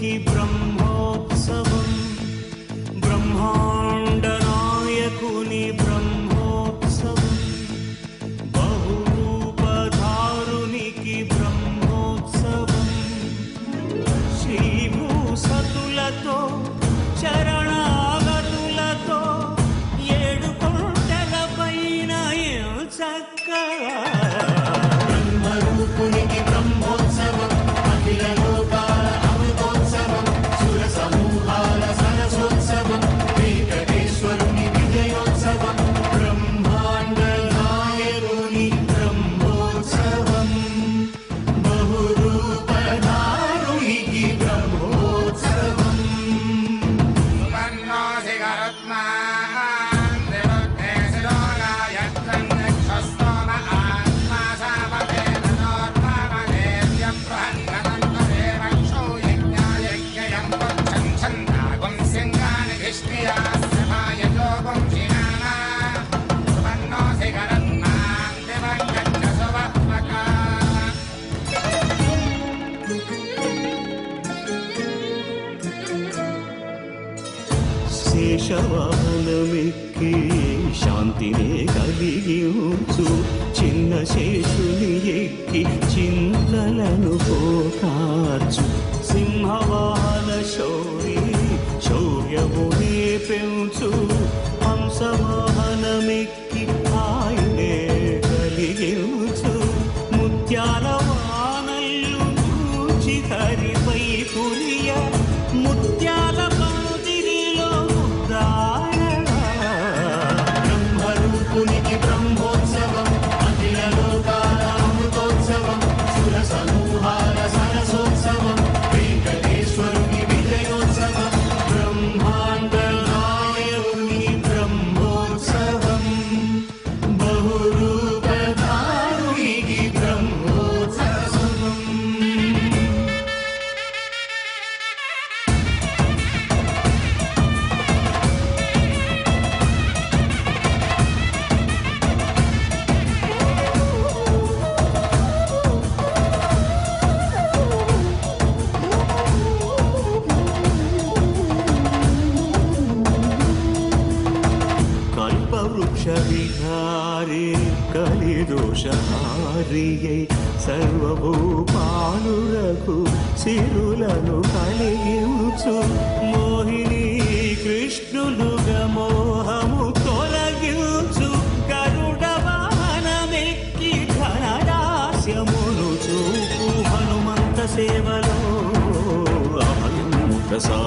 की ब्रह्म శేషవాహనమెక్కి శాంతినే కలిగి ఉంచు చిన్న శేషుని ఎక్కి చింతలను పోకార్చు. సింహవాహన శౌరి శౌర్యమునే పెంచు. హంసవాహనమెక్కి ఆయనే కలిగి ఉంచు ముత్యాల वृक्षविहारे कलिदोषहारियै सर्वभूपालुरघु सिरुलनु कलियुचु मोहिनी कृष्णुलुगमोहमुतोलगिल्चु मोहमु तोलगिल्चु गरुडवाहनमेक्कि धनदास्यमुनु चूपु हनुमन्त सेवलो अहनुमुख सा